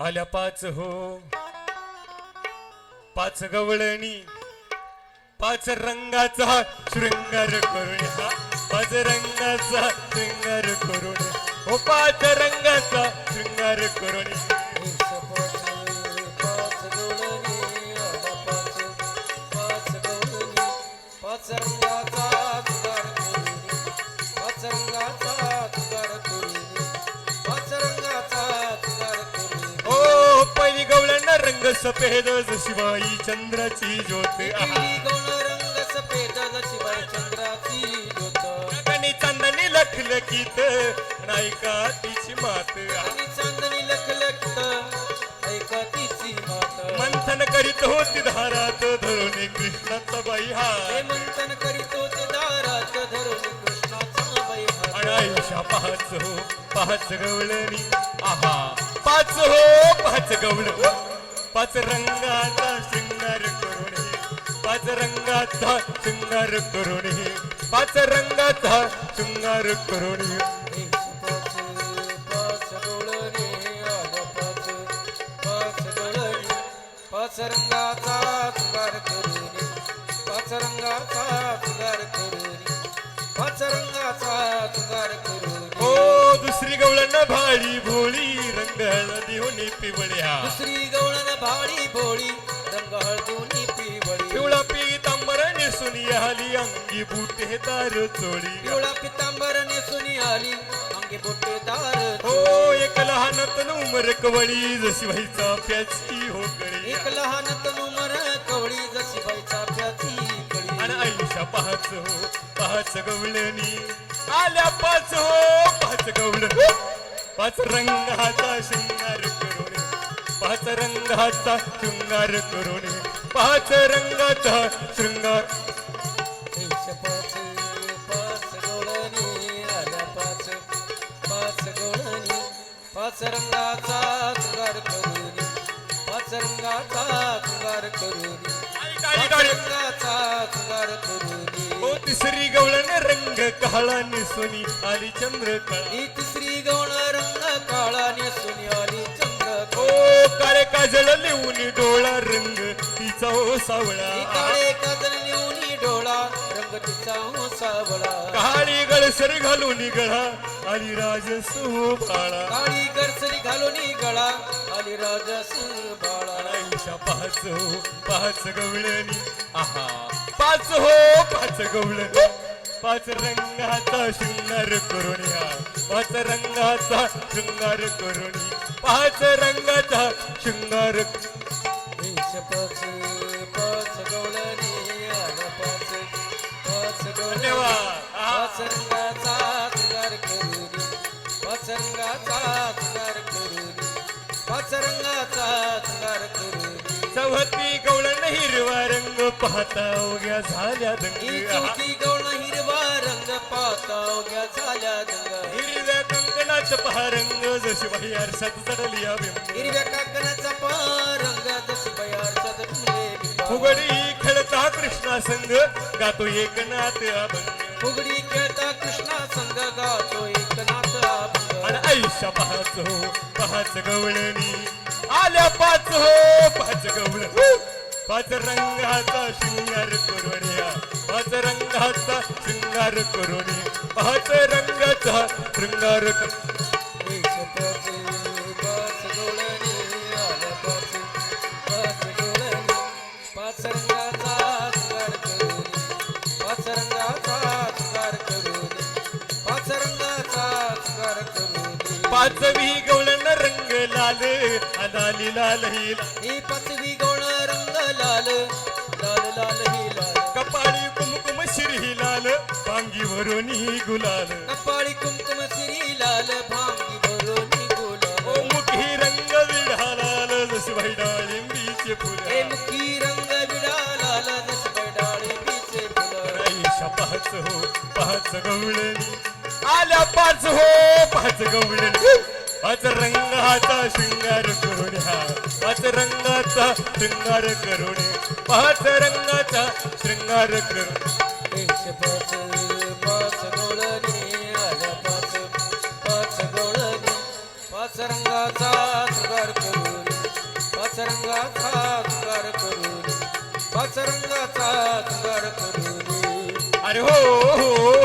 आल्या पाच हो. पाच गवळणी पाच रंगाचा शृंगार करून पाच रंगाचा शृंगार करून हो पाच रंगाचा शृंगार करून रंग सफेद शिवाई चंद्राची ज्योत. रंग सफेद चंद्राची गणी चांदणी लखलखीत नायका तिची मात. आणि चांदणी लखलखत ऐका तिची मात. मंथन करीत होती धारात धरून कृष्णाचा बाई हा हे मंथन करीतो ते दारात धरून कृष्णाचा बाई हात. आणि आयुष्या पाच हो पाच गवळणी. आहा पाच हो पाच गवळ पाच रंगाचा शृंगार करून हे पाच रंगाचा शृंगार करून हे पाच रंगाचा शृंगार करून हे पाच रंगाचा सुगार करून पाच रंगाचा सुगार करून पाच रंगाचा सुगार करून ओ दुसरी गवळण भाळी भोळी रंग हळदी होणी पिवळ्या दुसरी गवळण भाडी भोळी रंग हळदुनी पिवळी. पिवळा पितांबर नेसून आली अंगी बुटे दार चोळी. पिवळा पितांबर नेसून आली अंगे बोटेदार हो एक लहान तनु मरकवळी जशी व्हायचा प्याची हो कळी एक लहान तनु मर कवळी जशी बाईचा प्याची कळी. आणि आयुष्या पाच हो पाच गवळणी. आल्या पाच हो पाच पाच रंगाचा शृंगार करून पाच रंगाचा शृंगार करून पाच रंगाचा शृंगार. पाच पाच पाच पाच पाच रंगाचा तुगार करून पाच रंगाचा तुगार करून हो तिसरी गवळण रंग काळा निसुनी आली चंद्र कळा. ही तिसरी गवळ रंग काळा नेसून आली चंद्र ओ काळे काजळ लिहून डोळा रंग तिचा हो ही सावळा काळे काजल नेऊनी डोळा रंग तिचा हो सावळा. काळी गळसर घालून गळा आली राज बाळा काळी गरसरी घालून गळा आली राजस बाळा आयुष्या पाच हो पाच गवळणी. आहा. पाच हो पाच गवळ पाच रंगाचा शृंगार करून या पाच रंगाचा शृंगार करून पाच रंगाचा शृंगार. पाच पाच गवळणी पाच पाच गवळणी. धन्यवाद. पाच रंगाचा तुगार करून पाच रंगाचा तुगार करून पाच रंगाचा तुगार चौहत्ती गवळण हिरवा रंग पाहता उग्या झाल्या दंग. चौथी गवळ हिरवा रंग पाहता उग्या झाल्या दंग. हिरव्या कंकणाचं पहा रंग जशी बाई आरशात चढली बिंब. हिरव्या काकणाचा पारंग जशी बयार सदले फुगडी खेळता कृष्णा संग गातो एकनाथ अभंग. फुगडी खेळता कृष्णा संग गातो एकनाथ अभंग. आणि आयुष्या पाच हो गवळणी. आल्या पाच हो पाच गवळ. पाच रंगाचा शृंगार करून या पाच रंगाचा शृंगार करून पाच रंगाचा शृंगार पाचवी गवळण लाल अनाली लाल ही लाल. ही पाचवी गौण रंग लाल. लाल लाल ही लाल. कपाळी कुमकुम शिरही लाल पांगी भरून गुलाल. कपाळी कुंकुम श्री लाल भांगी भरोनी ओ गुलाल मुखी रंग विढा लाल जशी बाई डाळिंबीचे हे फुल मुखी रंग विडा लाल जस डाळी बीचे फुल आयुष्या पाच हो पाच गवळणी. आल्या पाच हो पाच गवळणी. पाच रंगाचा शृंगार हा पाच रंगाचा शृंगार करून पाच रंगाचा शृंगार पाच रंगाचा शृंगार करून पाच रंगाचा शृंगार करून पाच रंगाचा शृंगार करून अरे हो हो.